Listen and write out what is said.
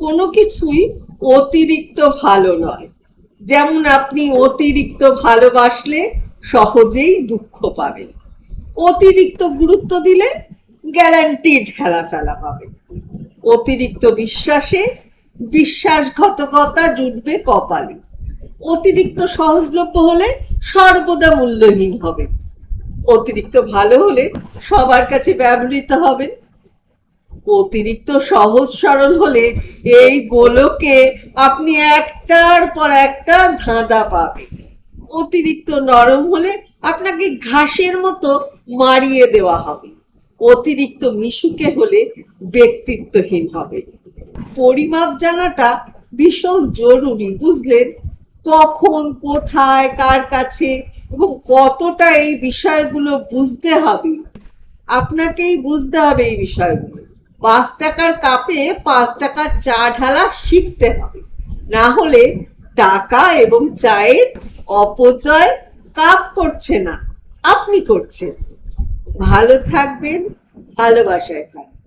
কোনো কিছুই অতিরিক্ত ভালো নয়। যেমন আপনি অতিরিক্ত ভালোবাসলে সহজেই দুঃখ পাবেন। অতিরিক্ত গুরুত্ব দিলে গ্যারান্টিড হেলা ফেলা পাবেন। অতিরিক্ত বিশ্বাসে বিশ্বাসঘাতকতা জুটবে কপালে। অতিরিক্ত সহজলভ্য হলে সর্বদা মূল্যহীন হবে অতিরিক্ত ভালো হলে সবার কাছে ব্যবহৃত হবেন অতিরিক্ত সহজ সরল হলে এই গোলকে আপনি একটার পর একটা ধাঁধা পাবেন। অতিরিক্ত নরম হলে আপনাকে ঘাসের মতো মারিয়ে দেওয়া হবে। অতিরিক্ত মিশুকে হলে ব্যক্তিত্বহীন হবে। পরিমাপ জানাটা ভীষণ জরুরি, বুঝলেন? কখন, কোথায়, কার কাছে এবং কতটা এই বিষয়গুলো বুঝতে হবে। আপনাকেই বুঝতে হবে এই বিষয়গুলো। পাঁচ টাকার কাপে পাঁচ টাকা চা ঢালা শিখতে হবে। না হলে টাকা এবং চায়ের অপচয় কাপ করছে না। আপনি করছেন। ভালো থাকবেন, ভালোবাসায় থাকবেন।